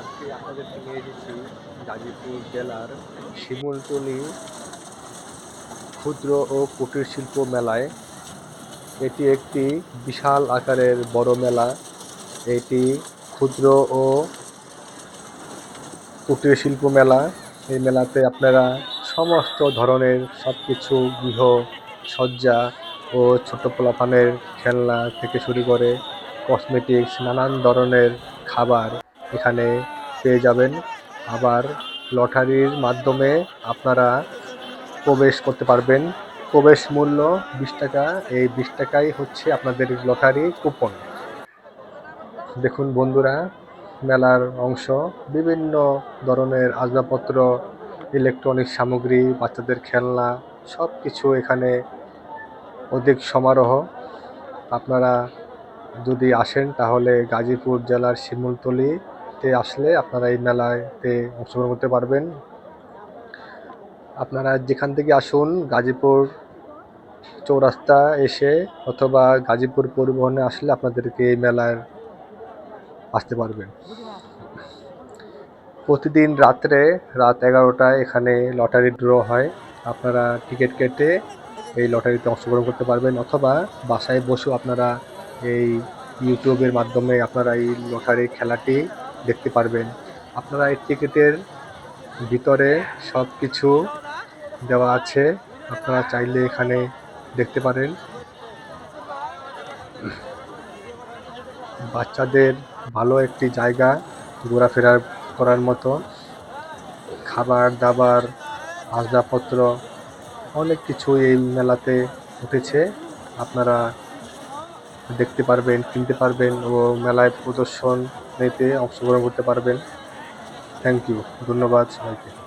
আজকে আপনাদেরকে নিয়ে এসেছি গাজীপুর জেলার শিমুলতলি ক্ষুদ্র ও কুটির শিল্প মেলায়। এটি একটি বিশাল আকারের বড় মেলা। এটি ক্ষুদ্র ও কুটির শিল্প মেলা। এই মেলাতে আপনারা সমস্ত ধরনের সব কিছু গৃহ সজ্জা ও ছোট পোলাপানের খেলনা থেকে শুরু করে কসমেটিক্স নানান ধরনের খাবার এখানে পেয়ে যাবেন। আবার লটারির মাধ্যমে আপনারা প্রবেশ করতে পারবেন। প্রবেশ মূল্য বিশ টাকা। এই বিশ টাকাই হচ্ছে আপনাদের লটারি কুপন। দেখুন বন্ধুরা, মেলার অংশ, বিভিন্ন ধরনের আসবাবপত্র, ইলেকট্রনিক সামগ্রী, বাচ্চাদের খেলনা সব কিছু এখানে অধিক সমারোহ। আপনারা যদি আসেন তাহলে গাজীপুর জেলার শিমুলতলিতে আসলে আপনারা এই মেলাতে অংশগ্রহণ করতে পারবেন। আপনারা যেখান থেকে আসুন, গাজীপুর চৌরাস্তা এসে অথবা গাজীপুর পরিবহনে আসলে আপনাদেরকে এই মেলায় আসতে পারবেন। প্রতিদিন রাত্রে রাত এগারোটায় এখানে লটারি ড্র হয়। আপনারা টিকিট কেটে এই লটারিতে অংশগ্রহণ করতে পারবেন অথবা বাসায় বসেও আপনারা এই ইউটিউবের মাধ্যমে আপনারা এই লটারি খেলাটি দেখতে পারবেন। আপনারা এই টিকিটের ভিতরে সব কিছু দেওয়া আছে। আপনারা চাইলে এখানে দেখতে পারেন। বাচ্চাদের ভালো একটি জায়গা ঘোরাফেরা করার মতো। খাবার দাবার, আসবাবপত্র, অনেক কিছু এই মেলাতে উঠেছে। আপনারা দেখতে পারবেন, কিনতে পারবেন ও মেলায় প্রদর্শন নিতে অংশগ্রহণ করতে পারবেন। থ্যাংক ইউ ধন্যবাদ সবাইকে।